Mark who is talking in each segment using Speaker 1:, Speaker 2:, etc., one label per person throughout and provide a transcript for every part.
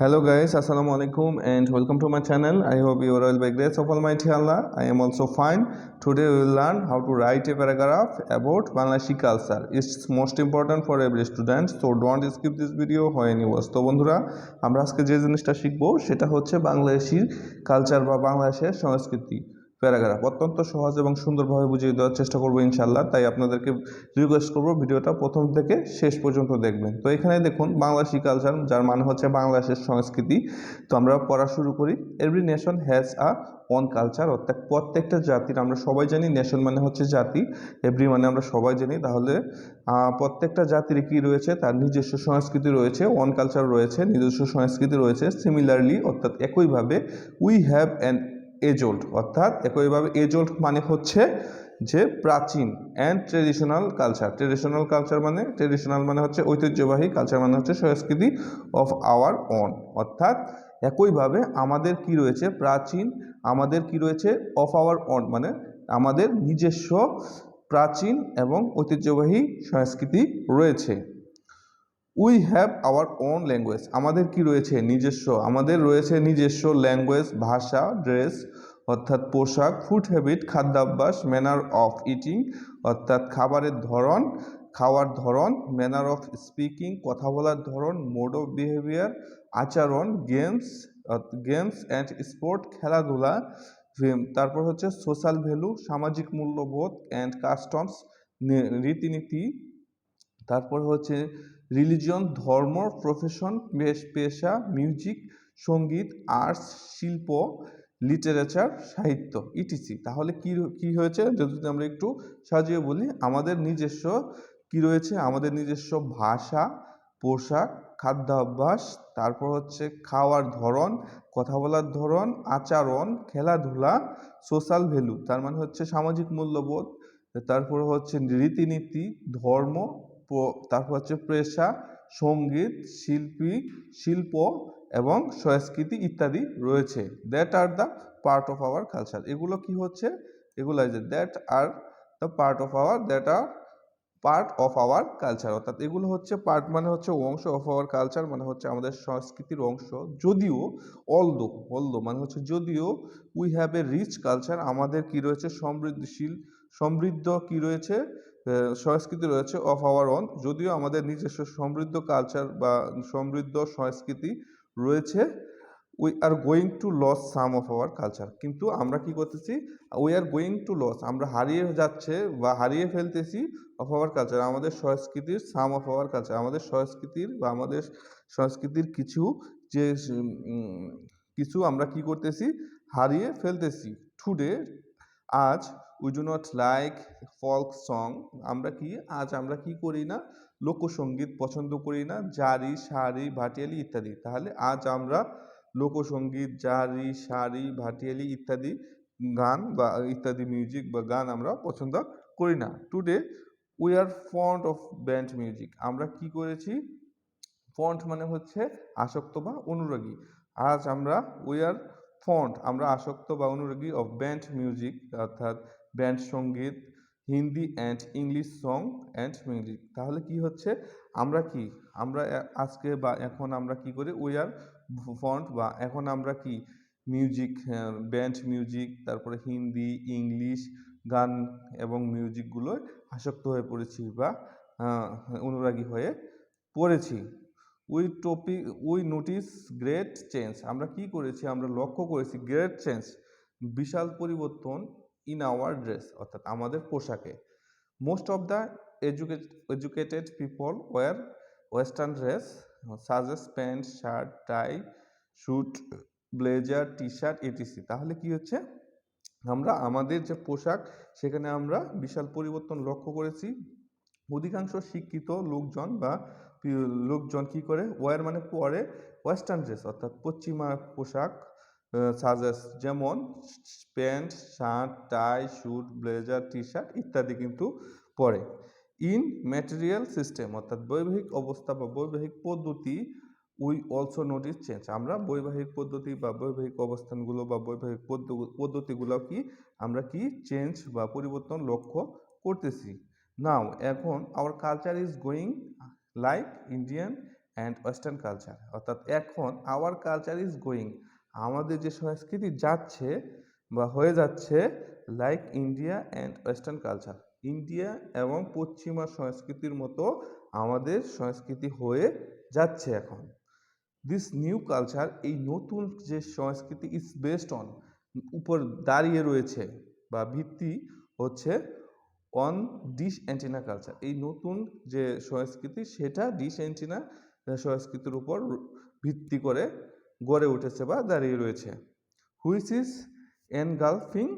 Speaker 1: Hello guys, Assalamu alaikum and welcome to my channel. I hope you are all by grace of Almighty Allah. I am also fine. Today we will learn how to write a paragraph about Bangladeshi culture. It's most important for every student. So don't skip this video how any was. তো বন্ধুরা আমরা আজকে যে জিনিসটা শিখব সেটা হচ্ছে বাংলাদেশির culture বা বাংলাদেশের প্যারাগ্রাফ। অত্যন্ত সহজ এবং সুন্দরভাবে বুঝিয়ে দেওয়ার চেষ্টা করব ইনশাল্লাহ তাই আপনাদেরকে রিকোয়েস্ট করব ভিডিওটা প্রথম থেকে শেষ পর্যন্ত দেখবেন। তো এখানে দেখুন, বাংলাদেশি কালচার যার মানে হচ্ছে বাংলাদেশের সংস্কৃতি। তো আমরা পড়া শুরু করি। Every nation has a one culture অর্থাৎ প্রত্যেকটা জাতির আমরা সবাই জানি নেশন মানে হচ্ছে জাতি। এভরি মানে আমরা সবাই জানি। তাহলে প্রত্যেকটা জাতির কি রয়েছে? তার নিজস্ব সংস্কৃতি রয়েছে ওয়ান কালচার রয়েছে, নিজস্ব সংস্কৃতি রয়েছে। সিমিলারলি অর্থাৎ একইভাবে we have an age old অর্থাৎ একইভাবে এজ ওল্ড মানে হচ্ছে যে প্রাচীন and traditional culture traditional culture মানে ট্রেডিশনাল মানে হচ্ছে ঐতিহ্যবাহী কালচার মানে হচ্ছে সংস্কৃতি অফ আওয়ার অন অর্থাৎ একইভাবে আমাদের কি রয়েছে? প্রাচীন, আমাদের কি রয়েছে? অফ আওয়ার অন মানে আমাদের নিজস্ব প্রাচীন এবং ঐতিহ্যবাহী সংস্কৃতি রয়েছে। We have our own language আমাদের কি রয়েছে? নিজস্ব। আমাদের রয়েছে নিজস্ব ল্যাঙ্গুয়েজ ভাষা ড্রেস অর্থাৎ পোশাক ফুড হ্যাবিট খাদ্যাভ্যাস ম্যানার অফ ইটিং অর্থাৎ খাবারের ধরন, খাওয়ার ধরন ম্যানার অফ স্পিকিং কথা বলার ধরন মোড অফ বিহেভিয়ার আচরণ গেমস গেমস অ্যান্ড স্পোর্ট খেলাধুলা তারপর হচ্ছে সোশ্যাল ভ্যালু সামাজিক মূল্যবোধ অ্যান্ড কাস্টমস রীতিনীতি। তারপর হচ্ছে রিলিজিয়ন, ধর্ম, প্রফেশন, পেশা মিউজিক, সংগীত, আর্টস, শিল্প, লিটারেচার, সাহিত্য, ইটিসি। তাহলে কি কি হয়েছে? যদি আমরা একটু সাজিয়ে বলি, আমাদের নিজস্ব কি রয়েছে? আমাদের নিজস্ব ভাষা, পোশাক, খাদ্যাভ্যাস, তারপর হচ্ছে খাওয়ার ধরন, কথা বলার ধরন, আচরণ, খেলাধুলা সোশ্যাল ভ্যালু তার মানে হচ্ছে সামাজিক মূল্যবোধ, তারপর হচ্ছে রীতিনীতি, ধর্ম তারপর হচ্ছে পেশা, সংগীত, শিল্পী, শিল্প এবং সংস্কৃতি ইত্যাদি রয়েছে। That are the part of our culture এগুলো কি হচ্ছে? এগুলো যে that are the part of our that are part of our culture অর্থাৎ এগুলো হচ্ছে পার্ট মানে হচ্ছে অংশ অফ আওয়ার কালচার মানে হচ্ছে আমাদের সংস্কৃতির অংশ। যদিও অলদো অলদো মানে হচ্ছে যদিও we have a rich culture আমাদের কি রয়েছে? সমৃদ্ধশীল, সমৃদ্ধ কি রয়েছে? সংস্কৃতি রয়েছে অফ আওয়ার অন যদিও আমাদের নিজস্ব সমৃদ্ধ কালচার বা সমৃদ্ধ সংস্কৃতি রয়েছে we are going to lose some of our culture কিন্তু আমরা কি করতেছি? We are going to lose আমরা হারিয়ে যাচ্ছে বা হারিয়ে ফেলতেছি অফ আওয়ার কালচার আমাদের সংস্কৃতির সাম অফ আওয়ার কালচার আমাদের সংস্কৃতির বা আমাদের সংস্কৃতির কিছু যে কিছু আমরা কি করতেছি? হারিয়ে ফেলতেছি। টুডে আজ we do not like folk song আমরা কি? আজ আমরা কি করি না? লোকসঙ্গীত পছন্দ করি না। জারি শাড়ি ভাটিয়ালি ইত্যাদি। তাহলে আজ আমরা লোকসঙ্গীত, জারি শাড়ি ভাটিয়ালি ইত্যাদি গান বা ইত্যাদি মিউজিক বা গান আমরা পছন্দ করি না। Today we are fond of band music আমরা কি করেছি? ফন্ট মানে হচ্ছে আসক্ত বা অনুরাগী। আজ আমরা উই আর ফন্ট আমরা আসক্ত বা অনুরাগী অফ ব্যান্ড মিউজিক অর্থাৎ ব্যান্ড সংগীত, Hindi and English song and music তাহলে কি হচ্ছে? আমরা কি? আমরা আজকে বা এখন আমরা কি করি? উই আর ফন্ট বা এখন আমরা কি? মিউজিক ব্যান্ড মিউজিক তারপরে হিন্দি, ইংলিশ গান এবং মিউজিকগুলো আসক্ত হয়ে পড়েছি বা অনুরাগী হয়ে পড়েছি। We topic we notice great change আমরা কি করেছি? আমরা লক্ষ্য করেছি গ্রেট চেঞ্জ বিশাল পরিবর্তন ইন আওয়ার ড্রেস অর্থাৎ আমাদের পোশাকে। Most of the educate educated people wear western dress such as pant shirt tie suit blazer T shirt etc তাহলে কি হচ্ছে? আমরা, আমাদের যে পোশাক, সেখানে আমরা বিশাল পরিবর্তন লক্ষ্য করেছি। অধিকাংশ শিক্ষিত লোকজন বা লোকজন কি করে? ওয়ার মানে পরে ওয়েস্টার্ন ড্রেস অর্থাৎ পশ্চিমা পোশাক সাজেস যেমন pant shirt tie suit blazer T shirt ইত্যাদি কিন্তু পরে। ইন ম্যাটেরিয়াল সিস্টেম অর্থাৎ বৈবাহিক অবস্থা বা বৈবাহিক পদ্ধতি উই অলসো নোটিস চেঞ্জ আমরা বৈবাহিক পদ্ধতি বা বৈবাহিক অবস্থানগুলো বা বৈবাহিক পদ্ধ- পদ্ধতিগুলো কি, আমরা কি চেঞ্জ বা পরিবর্তন লক্ষ্য করতেছি। নাও এখন our culture is going like Indian and western culture অর্থাৎ এখন আওয়ার কালচার ইজ গোয়িং আমাদের যে সংস্কৃতি যাচ্ছে বা হয়ে যাচ্ছে like India and western culture India এবং পশ্চিমা সংস্কৃতির মতো আমাদের সংস্কৃতি হয়ে যাচ্ছে এখন। দিস নিউ কালচার এই নতুন যে সংস্কৃতি ইজ বেসড অন উপর দাঁড়িয়ে রয়েছে বা ভিত্তি হচ্ছে অন ডিশ অ্যান্টিনা কালচার এই নতুন যে সংস্কৃতি, সেটা ডিশ অ্যান্টিনা সংস্কৃতির উপর ভিত্তি করে গড়ে উঠেছে বা দাঁড়িয়ে রয়েছে। Which is engulfing?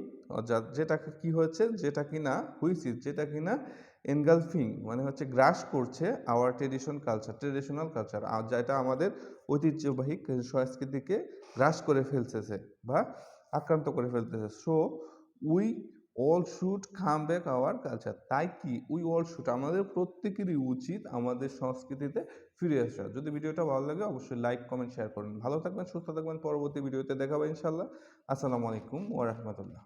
Speaker 1: যেটা কি হয়েছে? যেটা কি না হুইচ ইজ যেটা কি না এনগালফিং মানে হচ্ছে গ্রাস করছে our tradition culture, traditional culture, আর যেটা আমাদের ঐতিহ্যবাহী সংস্কৃতিকে গ্রাস করে ফেলতেছে বা আক্রান্ত করে ফেলতেছে। So we all should come back our culture তাই কি? উই অল শুড আমাদের প্রত্যেকেরই উচিত আমাদের সংস্কৃতিতে ফিরে আসা যদি ভিডিওটা ভালো লাগে অবশ্যই লাইক কমেন্ট শেয়ার করুন। ভালো থাকবেন, সুস্থ থাকবেন। পরবর্তী ভিডিওতে দেখাবো ইনশাল্লাহ আসসালামু আলাইকুম ওয়া রাহমাতুল্লাহ।